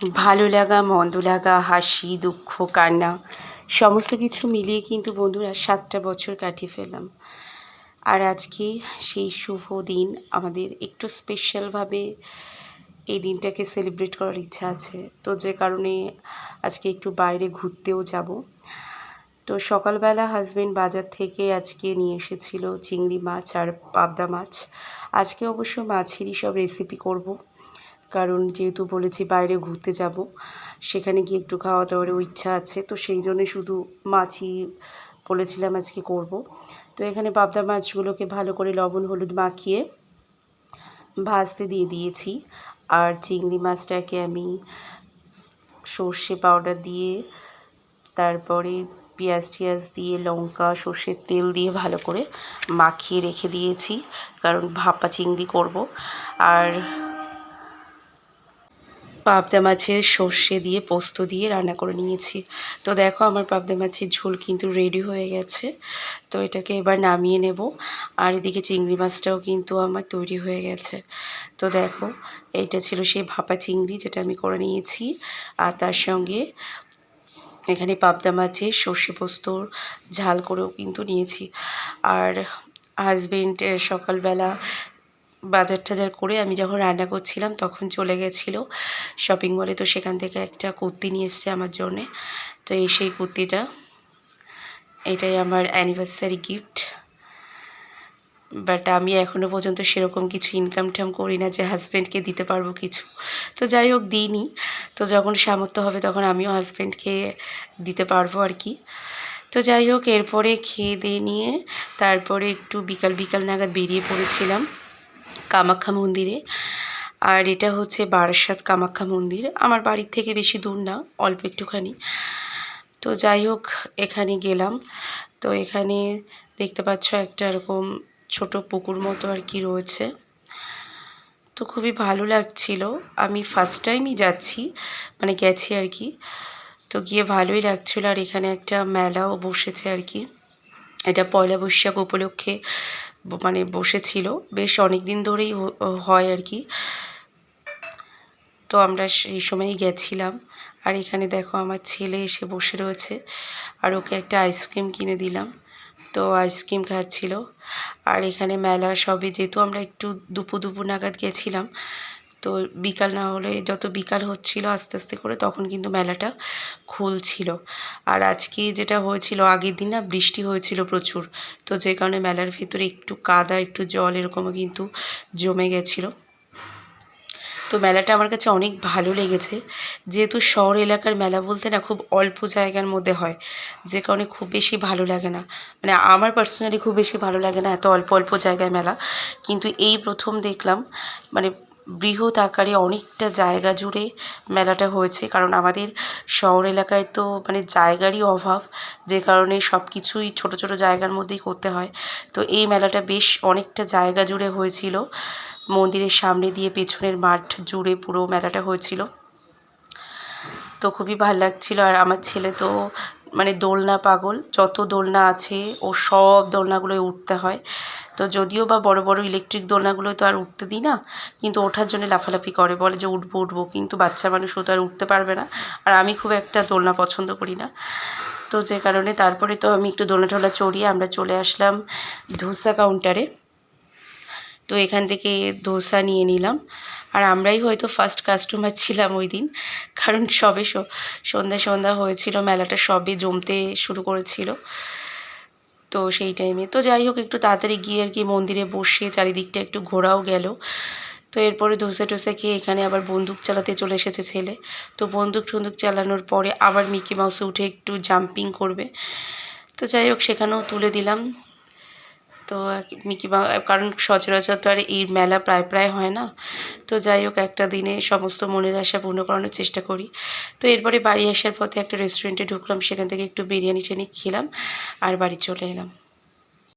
ভালো লাগা, মন্দ লাগা, হাসি, দুঃখ, কান্না, সমস্ত কিছু মিলিয়ে কিন্তু বন্ধুরা সাতটা বছর কাটিয়ে ফেললাম। আর আজকে সেই শুভ দিন আমাদের একটু স্পেশালভাবে এই দিনটাকে সেলিব্রেট করার ইচ্ছা আছে। তো যে কারণে আজকে একটু বাইরে ঘুরতেও যাব। তো সকালবেলা হাজবেন্ড বাজার থেকে আজকে নিয়ে এসেছিল চিংড়ি মাছ আর পাবদা মাছ। আজকে অবশ্য মাছেরই সব রেসিপি করব। কারণ যেহেতু বলেছি বাইরে ঘুরতে যাব, সেখানে গিয়ে একটু খাওয়া দাওয়ারও ইচ্ছা আছে, তো সেই জন্যে শুধু মাছই বলেছিলাম আজকে করব। তো এখানে পাবদা মাছগুলোকে ভালো করে লবণ, হলুদ মাখিয়ে ভাজতে দিয়ে দিয়েছি। আর চিংড়ি মাছটাকে আমি সর্ষে পাউডার দিয়ে, তারপরে পেঁয়াজ টিয়াজ দিয়ে, লঙ্কা, সর্ষের তেল দিয়ে ভালো করে মাখিয়ে রেখে দিয়েছি, কারণ ভাপা চিংড়ি করব। আর পাবদা মাছের সর্ষে দিয়ে পোস্ত দিয়ে রান্না করে নিয়েছি। তো দেখো আমার পাবদা মাছের ঝোল কিন্তু রেডি হয়ে গেছে। তো এটাকে এবার নামিয়ে নেব। আর এদিকে চিংড়ি মাছটাও কিন্তু আমার তৈরি হয়ে গেছে। তো দেখো, এইটা ছিল সেই ভাপা চিংড়ি যেটা আমি করে নিয়েছি। আর তার সঙ্গে এখানে পাবদা মাছের সর্ষে পোস্তর ঝাল করেও কিন্তু নিয়েছি। আর হাজবেন্ড সকালবেলা বাজার টাজার করে আমি যখন রান্না করছিলাম তখন চলে গেছিল শপিং মলে তো সেখান থেকে একটা কুর্তি নিয়ে এসছে আমার জন্যে। তো এই সেই কুর্তিটা, এটাই আমার অ্যানিভার্সারি গিফট বাট আমি এখনও পর্যন্ত সেরকম কিছু ইনকাম টাম করি না যে হাজব্যান্ডকে দিতে পারব কিছু। তো যাই হোক, দিইনি। তো যখন সামর্থ্য হবে তখন আমিও হাজব্যান্ডকে দিতে পারব আর কি। তো যাই হোক, এরপরে খেয়ে দিয়ে নিয়ে তারপরে একটু বিকাল বিকাল নাগাদ বেরিয়ে পড়েছিলাম। কামাখ্যা মন্দিরে। আর এটা হচ্ছে বারাসাত কামাখ্যা মন্দির। আমার বাড়ির থেকে বেশি দূর না, অল্প একটুখানি। তো যাই হোক, এখানে গেলাম। তো এখানে দেখতে পাচ্ছ একটা এরকম ছোট পুকুর মতো আর কি রয়েছে। তো খুবই ভালো লাগছিল। আমি ফার্স্ট টাইমই যাচ্ছি মানে গেছি আর কি। তো গিয়ে ভালোই লাগছিল। আর এখানে একটা মেলাও বসেছে আর কি। এটা পয়লা বৈশাখ উপলক্ষে মানে বসেছিল। বেশ অনেক দিন ধরেই হয় আর কি। তো আমরা সেই সময়ই গেছিলাম। আর এখানে দেখো আমার ছেলে এসে বসে রয়েছে। আর ওকে একটা আইসক্রিম কিনে দিলাম। তো আইসক্রিম খাচ্ছিল। আর এখানে মেলা সবে যেহেতু আমরা একটু দুপুর দুপুর নাগাদ গেছিলাম তো বিকাল না হলে যত বিকাল হচ্ছিল আস্তে আস্তে করে তখন কিন্তু মেলাটা খুলছিল। আর আজকে যেটা হয়েছিল, আগের দিন না বৃষ্টি হয়েছিল প্রচুর। তো যে কারণে মেলার ভিতরে একটু কাদা, একটু জল এরকমও কিন্তু জমে গেছিল। তো মেলাটা আমার কাছে অনেক ভালো লেগেছে। যেহেতু শহর এলাকার মেলা বলতে না খুব অল্প জায়গার মধ্যে হয়, যে কারণে খুব বেশি ভালো লাগে না। মানে আমার পার্সোনালি খুব বেশি ভালো লাগে না এত অল্প অল্প জায়গায় মেলা। কিন্তু এই প্রথম দেখলাম মানে বৃহৎ আকারে অনেকটা জায়গা জুড়ে মেলাটা হয়েছে। কারণ আমাদের শহর এলাকায় তো মানে জায়গারই অভাব, যে কারণে সব কিছুই ছোটো ছোটো জায়গার মধ্যেই করতে হয়। তো এই মেলাটা বেশ অনেকটা জায়গা জুড়ে হয়েছিল। মন্দিরের সামনে দিয়ে পেছনের মাঠ জুড়ে পুরো মেলাটা হয়েছিল। তো খুবই ভালো লাগছিল। আর আমার ছেলে তো মানে দোলনা পাগল, যত দোলনা আছে ও সব দোলনাগুলোয় উঠতে হয়। তো যদিও বা বড় বড় ইলেকট্রিক দোলনাগুলোয় তো আর উঠতে দিই না, কিন্তু ওঠার জন্য লাফালাফি করে, বলে যে উঠবো উঠবো, কিন্তু বাচ্চা মানুষ ও তো আর উঠতে পারবে না। আর আমি খুব একটা দোলনা পছন্দ করি না। তো যে কারণে তারপরে তো আমি একটু দোলনা টোলা চড়িয়ে আমরা চলে আসলাম ধোসা কাউন্টারে তো এখান থেকে ধোসা নিয়ে নিলাম। আর আমরাই হয়তো ফার্স্ট কাস্টমার ছিলাম ওই দিন, কারণ সবে সন্ধ্যা সন্ধ্যা হয়েছিল, মেলাটা সবে জমতে শুরু করেছিল। তো সেই টাইমে তো যাই হোক, একটু তাড়াতাড়ি গিয়ে আর কি মন্দিরে বসে চারিদিকটা একটু ঘোরাও গেল। তো এরপরে ধোসা টসে খেয়ে এখানে আবার বন্দুক চালাতে চলে এসেছে ছেলে। তো বন্দুক টন্দুক চালানোর পরে আবার মিকি মাউসে উঠে একটু জাম্পিং করবে। তো যাই হোক, সেখানেও তুলে দিলাম। তো মিকি কারণ সচরাচর তো আর এই মেলা প্রায় প্রায় হয় না। তো যাই হোক, একটা দিনে সমস্ত মনের আশা পূর্ণ করানোর চেষ্টা করি। তো এরপরে বাড়ি আসার পথে একটা রেস্টুরেন্টে ঢুকলাম, সেখান থেকে একটু বিরিয়ানি টিরিয়ানি খেলাম আর বাড়ি চলে এলাম।